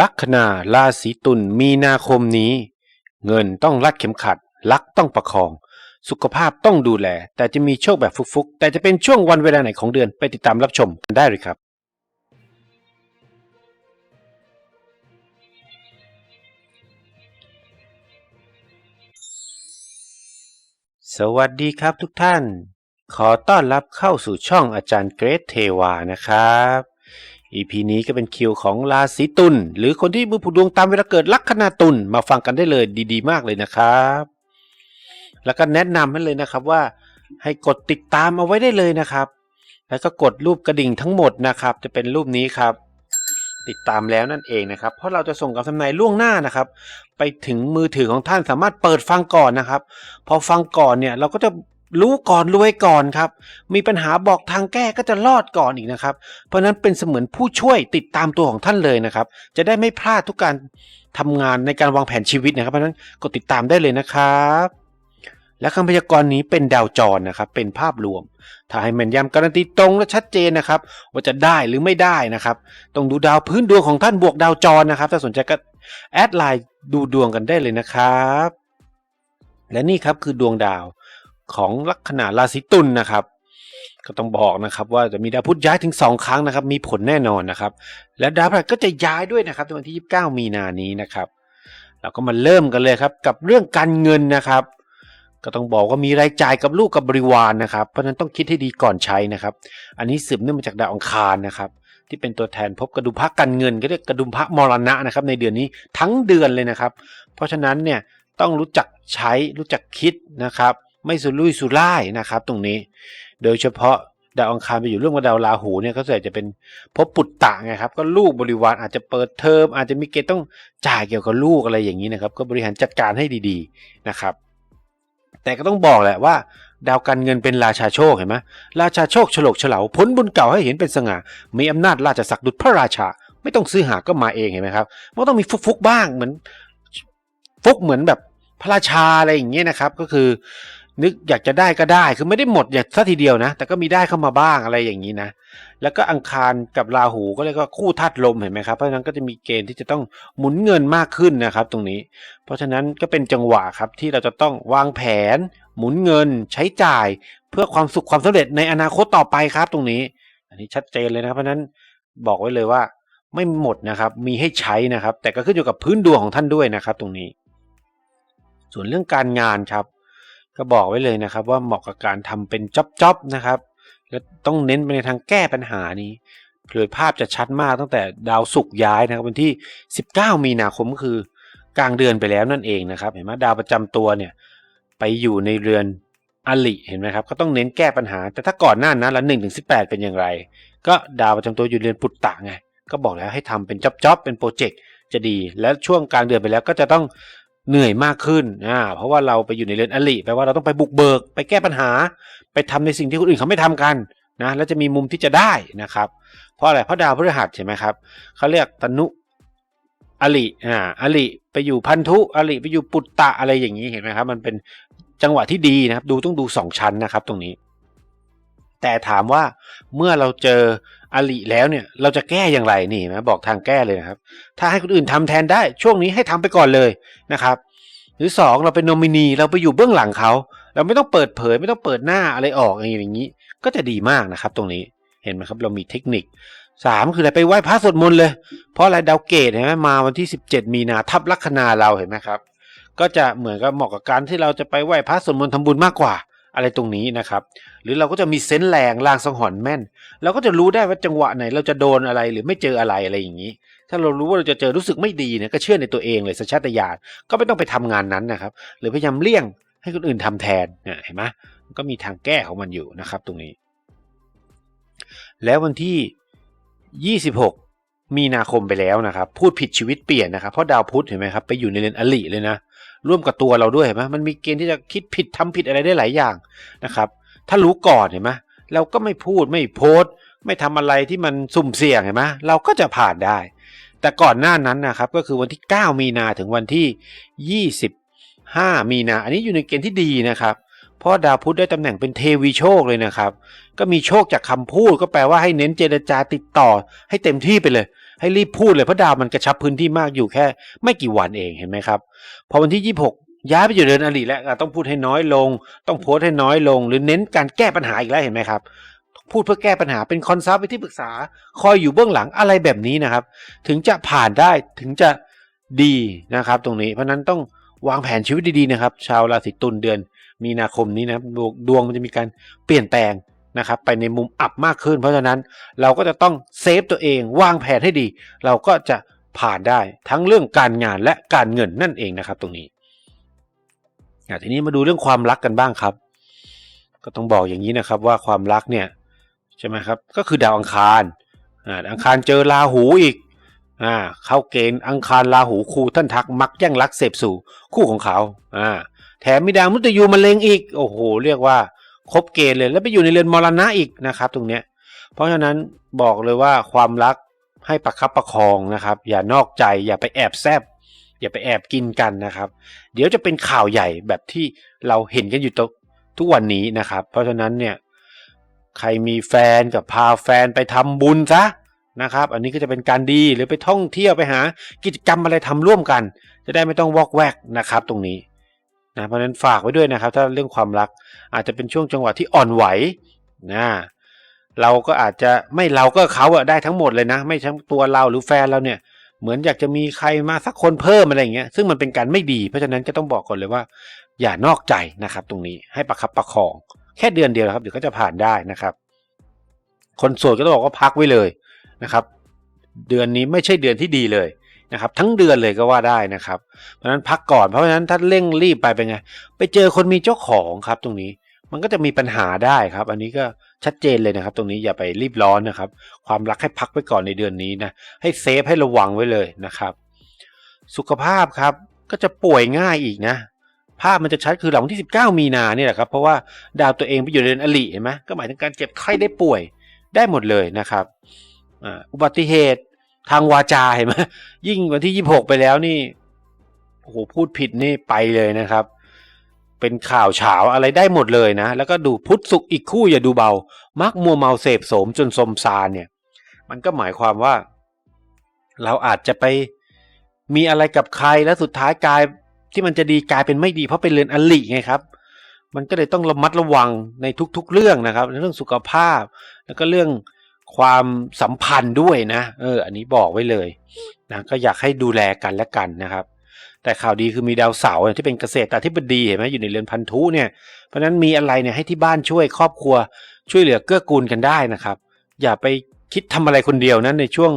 ลัคนาราศีตุลมีนาคมนี้ เงินต้องรัดเข็มขัดลักต้องประคอง สุขภาพต้องดูแล แต่จะมีโชคแบบฟุกๆ แต่จะเป็นช่วงวันเวลาไหนของเดือนไปติดตามรับชมกันได้เลยครับ สวัสดีครับทุกท่าน ขอต้อนรับเข้าสู่ช่องอาจารย์เกรทเทวานะครับ EP นี้ก็เป็นคิวของราศีตุลหรือคนที่มือผูดวงตามเวลาเกิดลัคนาตุลมาฟังกันได้เลยดีๆ มากเลยนะครับ แล้วก็แนะนำให้เลยนะครับว่า ให้กดติดตามเอาไว้ได้เลยนะครับ แล้วก็กดรูปกระดิ่งทั้งหมดนะครับ จะเป็นรูปนี้ครับ ติดตามแล้วนั่นเองนะครับ เพราะเราจะส่งกับทำนายล่วงหน้านะครับ ไปถึงมือถือของท่านสามารถเปิดฟังก่อนนะครับ พอฟังก่อนเนี่ยเราก็จะ รู้ก่อนรวยก่อนครับ มีปัญหาบอกทางแก้ก็จะรอดก่อนอีกนะครับ เพราะฉะนั้นเป็นเสมือนผู้ช่วยติดตามตัวของท่านเลยนะครับ จะได้ไม่พลาดทุกการทำงานในการวางแผนชีวิตนะครับ เพราะฉะนั้นกดติดตามได้เลยนะครับ และคำพยากรณ์นี้เป็นดาวจรนะครับ เป็นภาพรวม ถ้าให้แม่นยำการันตีตรงและชัดเจนนะครับ ว่าจะได้หรือไม่ได้นะครับ ต้องดูดาวพื้นดวงของท่านบวกดาวจรนะครับ ถ้าสนใจก็แอดไลน์ดูดวงกันได้เลยนะครับและนี่ครับคือดวงดาว ของลัคนาราศีตุลนะครับ ก็ต้องบอกนะครับว่าจะมีดาวพุธย้ายถึง 2 ครั้งนะครับ มีผลแน่นอนนะครับ และดาวพฤหัสก็จะย้ายด้วยนะครับในวันที่ 29 มีนานี้นะครับ เราก็มาเริ่มกันเลยครับกับเรื่องการเงินนะครับ ก็ต้องบอกว่ามีรายจ่ายกับลูกกับบริวารนะครับ เพราะฉะนั้นต้องคิดให้ดีก่อนใช้นะครับ อันนี้สืบเนื่องมาจากดาวอังคารนะครับที่เป็นตัวแทนพบกระดุมพระกันเงินก็เรียกกระดุมพระมรณะนะครับในเดือนนี้ทั้งเดือนเลยนะครับ เพราะฉะนั้นเนี่ยต้องรู้จักใช้รู้จักคิดนะครับ ไม่สุรุ่ยสุร่ายนะครับ ตรงนี้ โดยเฉพาะดาวอังคารไปอยู่ร่วมกับดาวราหูเนี่ยก็ส่วนใหญ่จะเป็นภพปุตตะไงครับ ก็ลูกบริวารอาจจะเปิดเทอม อาจจะมีเกณฑ์ต้องจ่ายเกี่ยวกับลูกอะไรอย่างนี้นะครับ ก็บริหารจัดการให้ดีๆนะครับ แต่ก็ต้องบอกแหละว่า ดาวการเงินเป็นราชาโชคเห็นไหมราชาโชคฉลกเฉลาผลบุญเก่าให้เห็นเป็นสง่ามีอำนาจราชศักดิ์ดุจพระราชา ไม่ต้องซื้อหาก็มาเองเห็นไหมครับมันก็ต้องมีฟุกๆบ้างเหมือนฟุกเหมือนแบบพระราชาอะไรอย่างเงี้ยนะครับ ก็คือ นึกอยากจะได้ก็ได้ คือไม่ได้หมดอย่างซะทีเดียวนะ แต่ก็มีได้เข้ามาบ้างอะไรอย่างนี้นะ แล้วก็อังคารกับราหูก็เรียกว่าคู่ธาตุลมเห็นไหมครับ เพราะฉะนั้นก็จะมีเกณฑ์ที่จะต้องหมุนเงินมากขึ้นนะครับ ตรงนี้ เพราะฉะนั้นก็เป็นจังหวะครับที่เราจะต้องวางแผน หมุนเงิน ใช้จ่าย เพื่อความสุขความสำเร็จในอนาคตต่อไปครับ ตรงนี้ อันนี้ชัดเจนเลยนะเพราะฉะนั้นบอกไว้เลยว่าไม่หมดนะครับ มีให้ใช้นะครับ แต่ก็ขึ้นอยู่กับพื้นดวงของท่านด้วยนะครับ ตรงนี้ ส่วนเรื่องการงานครับ ก็บอกไว้เลยนะครับ ว่าเหมาะกับการทำเป็นจ็อบๆนะครับ และต้องเน้นไปในทางแก้ปัญหานี้โดยภาพจะชัดมากตั้งแต่ดาวศุกร์ย้ายนะครับวันที่ 19 มีนาคมก็คือกลางเดือนไปแล้วนั่นเองนะครับ เห็นไหมดาวประจำตัวเนี่ยไปอยู่ในเรือนอลิเห็นไหมครับก็ต้องเน้นแก้ปัญหา แต่ถ้าก่อนหน้านั้นละหนึ่งถึงสิเป็นอย่างไร ก็ดาวประจำตัวอยู่เรือนปุตตะไงก็บอกแล้วให้ทำเป็นจ็อบๆเป็นโปรเจกต์จะดี แล้วช่วงกลางเดือนไปแล้วก็จะต้อง เหนื่อยมากขึ้นอ่าเพราะว่าเราไปอยู่ในเรือนอลิแปลว่าเราต้องไปบุกเบิก ไปแก้ปัญหา ไปทำในสิ่งที่คนอื่นเขาไม่ทำกันนะแล้วจะมีมุมที่จะได้นะครับ เพราะอะไรเพราะดาวพฤหัสใช่ไหมครับเขาเรียกตนุอลิอ่าอลิไปอยู่พันธุอลิไปอยู่ปุตตะอะไรอย่างนี้เห็นไหมครับ มันเป็นจังหวะที่ดีนะครับ ดูต้องดูสองชั้นนะครับ ตรงนี้ แต่ถามว่าเมื่อเราเจออลิแล้วเนี่ย เราจะแก้อย่างไรนี่นะบอกทางแก้เลยนะครับ ถ้าให้คนอื่นทำแทนได้ช่วงนี้ให้ทำไปก่อนเลยนะครับ หรือสองเราเป็นโนมินีเราไปอยู่เบื้องหลังเขา เราไม่ต้องเปิดเผย ไม่ต้องเปิดหน้าอะไรออกอย่างนี้ ก็จะดีมากนะครับ ตรงนี้เห็นไหมครับเรามีเทคนิคสามคืออะไรไปไหว้พระสวดมนต์เลย เพราะอะไรดาวเกตเห็นไหมมาวันที่ 17 มีนาทับลัคนาเราเห็นไหมครับ ก็จะเหมือนกับเหมาะกับการที่เราจะไปไหว้พระสวดมนต์ทำบุญมากกว่า อะไรตรงนี้นะครับ หรือเราก็จะมีเซนส์แรงลางสังหรณ์แม่น เราก็จะรู้ได้ว่าจังหวะไหน เราจะโดนอะไรหรือไม่เจออะไรอะไรอย่างนี้ ถ้าเรารู้ว่าเราจะเจอรู้สึกไม่ดีเนี่ยก็เชื่อในตัวเองเลยสัญชาตญาณก็ไม่ต้องไปทำงานนั้นนะครับ หรือพยายามเลี่ยงให้คนอื่นทำแทนเนี่ยเห็นไหมก็มีทางแก้ของมันอยู่นะครับ ตรงนี้ แล้ววันที่ 26 มีนาคมไปแล้วนะครับ พูดผิดชีวิตเปลี่ยนนะครับ เพราะดาวพุธเห็นไหมครับ ไปอยู่ในเรือนอลิเลยนะ ร่วมกับตัวเราด้วยเห็นไหมมันมีเกณฑ์ที่จะคิดผิดทำผิดอะไรได้หลายอย่างนะครับ ถ้ารู้ก่อนเห็นไหมเราก็ไม่พูดไม่โพสต์ ไม่ทำอะไรที่มันสุ่มเสี่ยงเห็นไหมเราก็จะผ่านได้ แต่ก่อนหน้านั้นนะครับก็คือวันที่ 9 มีนาถึงวันที่ 25 มีนา อันนี้อยู่ในเกณฑ์ที่ดีนะครับเพราะดาวพุธได้ตำแหน่งเป็นเทวีโชคเลยนะครับ ก็มีโชคจากคำพูดก็แปลว่าให้เน้นเจรจาติดต่อให้เต็มที่ไปเลย ให้รีบพูดเลยเพราะดาวมันกระชับพื้นที่มากอยู่แค่ ไม่กี่วันเองเห็นไหมครับ พอวันที่ 26 ย้ายไปอยู่เดือนอริแล้วต้องพูดให้น้อยลง ต้องโพสให้น้อยลง หรือเน้นการแก้ปัญหาอีกแล้วเห็นไหมครับพูดเพื่อแก้ปัญหาเป็นคอนซัลท์เป็นที่ปรึกษา คอยอยู่เบื้องหลังอะไรแบบนี้นะครับ ถึงจะผ่านได้ถึงจะดีนะครับ ตรงนี้เพราะนั้นต้องวางแผนชีวิตดีๆนะครับ ชาวราศีตุลเดือน มีนาคมนี้นะดวงมันจะมีการเปลี่ยนแปลง นะครับไปในมุมอับมากขึ้น เพราะฉะนั้นเราก็จะต้องเซฟตัวเองวางแผนให้ดี เราก็จะผ่านได้ทั้งเรื่องการงานและการเงินนั่นเองนะครับ ตรงนี้อะทีนี้มาดูเรื่องความรักกันบ้างครับ ก็ต้องบอกอย่างนี้นะครับว่าความรักเนี่ยใช่ไหมครับก็คือดาวอังคารอ่าอังคารเจอราหูอีกอ่าเข้าเกณฑ์อังคารราหูคู่ท่านทักมักแย่งรักเสพสู่คู่ของเขาอ่าแถมมีดาวมุตยูมาเล็งอีก โอ้โห เรียกว่า ครบเกณฑ์เลยแล้วไปอยู่ในเรือนมรณะอีกนะครับ ตรงเนี้ย เพราะฉะนั้นบอกเลยว่าความรักให้ประคับประคองนะครับ อย่านอกใจอย่าไปแอบแซบอย่าไปแอบกินกันนะครับ เดี๋ยวจะเป็นข่าวใหญ่แบบที่เราเห็นกันอยู่ทุกวันนี้นะครับ เพราะฉะนั้นเนี่ยใครมีแฟนกับพาแฟนไปทำบุญซะนะครับ อันนี้ก็จะเป็นการดีหรือไปท่องเที่ยวไปหา กิจกรรมอะไรทำร่วมกัน จะได้ไม่ต้องวอกแวกนะครับ ตรงนี้ นะเพราะนั้นฝากไว้ด้วยนะครับ ถ้าเรื่องความรักอาจจะเป็นช่วงจังหวะที่อ่อนไหวนะเราก็อาจจะไม่เราก็เขาอะได้ทั้งหมดเลยนะ ไม่ทั้งตัวเราหรือแฟนเราเนี่ย เหมือนอยากจะมีใครมาสักคนเพิ่มอะไรอย่างเงี้ยซึ่งมันเป็นการไม่ดี เพราะฉะนั้นก็ต้องบอกก่อนเลยว่า อย่านอกใจนะครับ ตรงนี้ให้ประคับประคอง แค่เดือนเดียวครับเดี๋ยวก็จะผ่านได้นะครับ คนโสดก็ต้องบอกว่าพักไว้เลยนะครับ เดือนนี้ไม่ใช่เดือนที่ดีเลย นะครับทั้งเดือนเลยก็ว่าได้นะครับ เพราะฉะนั้นพักก่อนเพราะฉะนั้นถ้าเร่งรีบไปเป็นไง ไปเจอคนมีเจ้าของครับตรงนี้มันก็จะมีปัญหาได้ครับ อันนี้ก็ชัดเจนเลยนะครับ ตรงนี้อย่าไปรีบร้อนนะครับ ความรักให้พักไว้ก่อนในเดือนนี้นะให้เซฟให้ระวังไว้เลยนะครับ สุขภาพครับก็จะป่วยง่ายอีกนะภาพมันจะชัดคือหลังวันที่ 19 มีนาเนี่ยแหละครับ เพราะว่าดาวตัวเองไปอยู่ในเดือนอลิเห็นไหมก็หมายถึงการเจ็บไข้ได้ป่วยได้หมดเลยนะครับอุบัติเหตุ ทางวาจาเห็นไหมยิ่งวันที่26ไปแล้วนี่โอ้โหพูดผิดนี่ไปเลยนะครับ เป็นข่าวเฉาอะไรได้หมดเลยนะ แล้วก็ดูพุทธสุขอีกคู่อย่าดูเบา มักมัวเมาเสพโสมจนสมซานเนี่ย มันก็หมายความว่า เราอาจจะไปมีอะไรกับใครแล้วสุดท้ายกลายที่มันจะดีกลายเป็นไม่ดีเพราะเป็นเรือนอลิไงครับ มันก็เลยต้องระมัดระวังในทุกๆเรื่องนะครับ เรื่องสุขภาพ แล้วก็เรื่อง ความสัมพันธ์ด้วยนะ เออ อันนี้บอกไว้เลยนะก็อยากให้ดูแลกันและกันนะครับ แต่ข่าวดีคือมีดาวเสาร์ที่เป็นเกษตรอธิบดีเห็นไหมอยู่ในเรือนพันธุเนี่ย เพราะฉะนั้นมีอะไรเนี่ยให้ที่บ้านช่วยครอบครัวช่วยเหลือเกื้อกูลกันได้นะครับ อย่าไปคิดทำอะไรคนเดียวนะในช่วง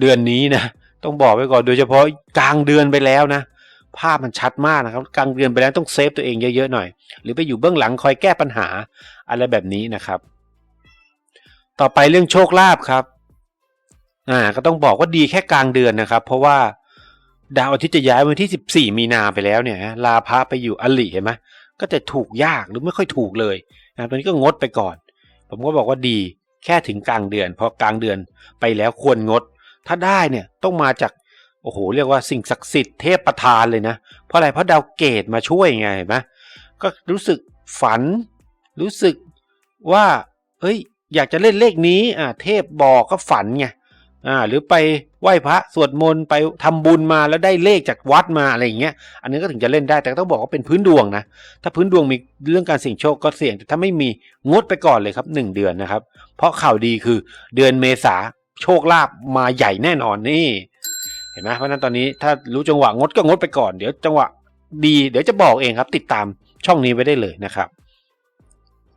เดือนนี้นะต้องบอกไว้ก่อนโดยเฉพาะกลางเดือนไปแล้วนะภาพมันชัดมากนะครับกลางเดือนไปแล้วต้องเซฟตัวเองเยอะๆหน่อย หรือไปอยู่เบื้องหลังคอยแก้ปัญหาอะไรแบบนี้นะครับ ต่อไปเรื่องโชคลาภครับ อ่า ก็ต้องบอกว่าดีแค่กลางเดือนนะครับ เพราะว่าดาวอาทิตย์จะย้ายวันที่ 14 มีนาไปแล้วเนี่ยลาพระไปอยู่อลิเห็นไหมก็จะถูกยากหรือไม่ค่อยถูกเลยนะตอนนี้ก็งดไปก่อน ผมก็บอกว่าดีแค่ถึงกลางเดือน พอกลางเดือนไปแล้วควรงด ถ้าได้เนี่ยต้องมาจากโอ้โหเรียกว่าสิ่งศักดิ์สิทธิ์เทพประทานเลยนะ เพราะอะไรเพราะดาวเกตมาช่วยไงเห็นไหมก็รู้สึกฝัน รู้สึกว่า เฮ้ย อยากจะเล่นเลขนี้อ่าเทพบอกก็ฝันไงอ่าหรือไปไหว้พระสวดมนต์ไปทำบุญมาแล้วได้เลขจากวัดมาอะไรอย่างเงี้ยอันนี้ก็ถึงจะเล่นได้แต่ต้องบอกว่าเป็นพื้นดวงนะถ้าพื้นดวงมีเรื่องการเสี่ยงโชคก็เสี่ยงแต่ถ้าไม่มีงดไปก่อนเลยครับหนึ่งเดือนนะครับ เพราะข่าวดีคือเดือนเมษาโชคลาภมาใหญ่แน่นอนนี่ เห็นไหมเพราะฉะนั้นตอนนี้ถ้ารู้จังหวะงดก็งดไปก่อนเดี๋ยวจังหวะดีเดี๋ยวจะบอกเองครับ ติดตามช่องนี้ไว้ได้เลยนะครับ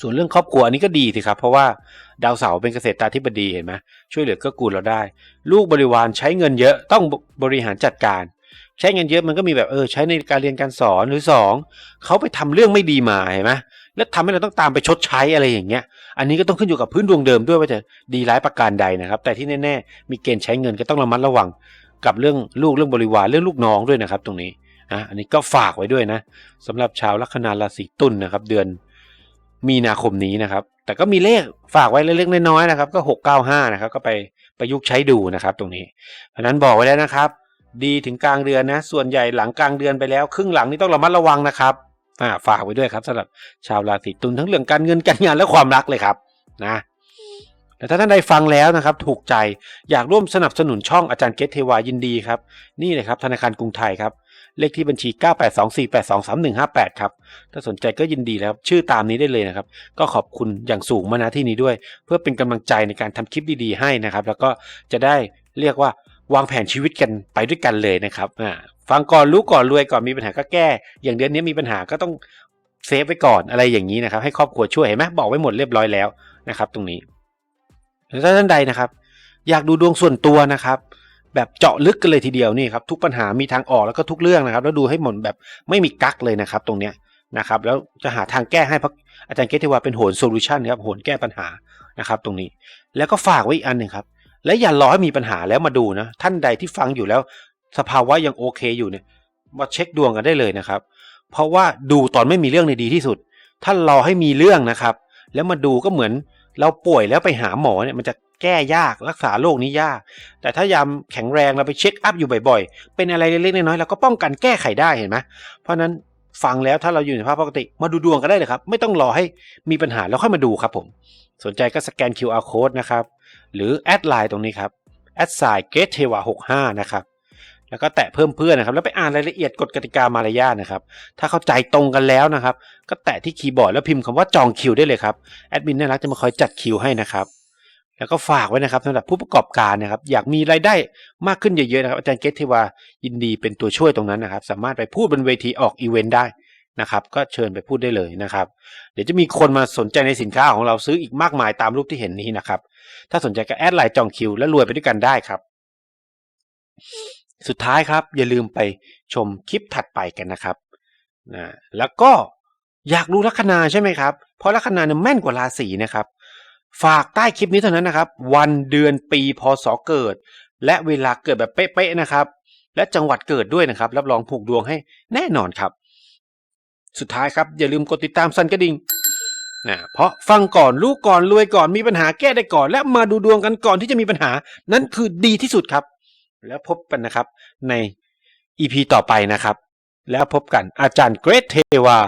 ส่วนเรื่องครอบครัวอันนี้ก็ดีสิครับ เพราะว่าดาวเสาร์เป็นเกษตรตาธิบดีเห็นไหมช่วยเหลือกื้อกูลเราได้ ลูกบริวารใช้เงินเยอะต้องบริหารจัดการ ใช้เงินเยอะมันก็มีแบบเออใช้ในการเรียนการสอนหรือสองเขาไปทำเรื่องไม่ดีมาเห็นไหมแล้วทำให้เราต้องตามไปชดใช้อะไรอย่างเงี้ย อันนี้ก็ต้องขึ้นอยู่กับพื้นดวงเดิมด้วยว่าจะดีร้ายประการใดนะครับ แต่ที่แน่ ๆ มีเกณฑ์ใช้เงินก็ต้องระมัดระวังกับเรื่องลูกเรื่องบริวารเรื่องลูกน้องด้วยนะครับ ตรงนี้อะอันนี้ก็ฝากไว้ด้วยนะสำหรับชาวลัคนาราศีตุลนนะครับ เดือน มีนาคมนี้นะครับ แต่ก็มีเลขฝากไว้เล็กๆน้อยๆนะครับ ก็ 695 นะครับ ก็ไปประยุกต์ใช้ดูนะครับตรงนี้ เพราะนั้นบอกไว้แล้วนะครับ ดีถึงกลางเดือนนะ ส่วนใหญ่หลังกลางเดือนไปแล้ว ครึ่งหลังนี่ต้องระมัดระวังนะครับอ่าฝากไว้ด้วยครับสำหรับชาวราศีตุลทั้งเรื่องการเงินการงานและความรักเลยครับนะ แต่ถ้าท่านใดฟังแล้วนะครับถูกใจอยากร่วมสนับสนุนช่องอาจารย์เกตเทวายินดีครับ นี่เลยครับธนาคารกรุงไทยครับ เลขที่บัญชี 982482358 ครับ ถ้าสนใจก็ยินดีแล้วครับ ชื่อตามนี้ได้เลยนะครับ ก็ขอบคุณอย่างสูงมาณที่นี้ด้วย เพื่อเป็นกำลังใจในการทำคลิปดีๆให้นะครับ แล้วก็จะได้เรียกว่าวางแผนชีวิตกันไปด้วยกันเลยนะครับอ่าฟังก่อนรู้ก่อนรวยก่อนมีปัญหาก็แก้ อย่างเดือนนี้มีปัญหาก็ต้องเซฟไว้ก่อนอะไรอย่างนี้นะครับ ให้ครอบครัวช่วยเห็นไหมบอกไว้หมดเรียบร้อยแล้วนะครับ ตรงนี้ แล้วถ้าท่านใดนะครับ อยากดูดวงส่วนตัวนะครับ แบบเจาะลึกกันเลยทีเดียวนี่ครับทุกปัญหามีทางออกแล้วก็ทุกเรื่องนะครับ แล้วดูให้หมดแบบไม่มีกั๊กเลยนะครับ ตรงเนี้ยนะครับ แล้วจะหาทางแก้ให้เพราะอาจารย์เกตเทวาเป็นโหนโซลูชันครับโหนแก้ปัญหานะครับ ตรงนี้แล้วก็ฝากไว้อีกอันหนึ่งครับ และอย่ารอให้มีปัญหาแล้วมาดูนะ ท่านใดที่ฟังอยู่แล้ว สภาวะยังโอเคอยู่เนี่ยมาเช็คดวงกันได้เลยนะครับ เพราะว่าดูตอนไม่มีเรื่องในดีที่สุดถ้านรอให้มีเรื่องนะครับ แล้วมาดูก็เหมือน เราป่วยแล้วไปหาหมอเนี่ยมันจะแก้ยากรักษาโรคนี้ยาก แต่ถ้ายามแข็งแรงเราไปเช็คอัพอยู่บ่อยๆ เป็นอะไรเล็กๆน้อยๆเราก็ป้องกันแก้ไขได้เห็นไหมเพราะนั้นฟังแล้วถ้าเราอยู่ในสภาพปกติมาดูดวงกันได้เลยครับ ไม่ต้องรอให้มีปัญหาแล้วค่อยมาดูครับผม สนใจก็สแกน QR code นะครับ หรือแอดไลน์ตรงนี้ครับแอดไซน์เกตเทวา65 นะครับ แล้วก็แตะเพิ่มเพื่อนนะครับ แล้วไปอ่านรายละเอียดกฎกติกามารยาทนะครับ ถ้าเข้าใจตรงกันแล้วนะครับ ก็แตะที่คีย์บอร์ดแล้วพิมพ์คำว่าจองคิวได้เลยครับ แอดมินน่ารักจะมาคอยจัดคิวให้นะครับแล้วก็ฝากไว้นะครับสำหรับผู้ประกอบการนะครับ อยากมีรายได้มากขึ้นเยอะๆนะครับอาจารย์เกตเทวายินดีเป็นตัวช่วยตรงนั้นนะครับ สามารถไปพูดบนเวทีออกอีเวนต์ได้นะครับ ก็เชิญไปพูดได้เลยนะครับ เดี๋ยวจะมีคนมาสนใจในสินค้าของเราซื้ออีกมากมายตามรูปที่เห็นนี้นะครับ ถ้าสนใจก็แอดไลน์จองคิว และรวยไปด้วยกันได้ครับ สุดท้ายครับอย่าลืมไปชมคลิปถัดไปกันนะครับนะแล้วก็อยากรู้ลัคนาใช่ไหมครับ เพราะลัคนาเนี่ยแม่นกว่าราศีนะครับ ฝากใต้คลิปนี้เท่านั้นนะครับ วันเดือนปีพศเกิด และเวลาเกิดแบบเป๊ะๆนะครับ และจังหวัดเกิดด้วยนะครับ รับรองผูกดวงให้แน่นอนครับ สุดท้ายครับอย่าลืมกดติดตามสันกระดิ่งนะเพราะฟังก่อนรู้ก่อนรวยก่อนมีปัญหาแก้ได้ก่อน และมาดูดวงกันก่อนที่จะมีปัญหา นั่นคือดีที่สุดครับ แล้วพบกันนะครับใน EP ต่อไปนะครับ แล้วพบกันอาจารย์เกรทเทวา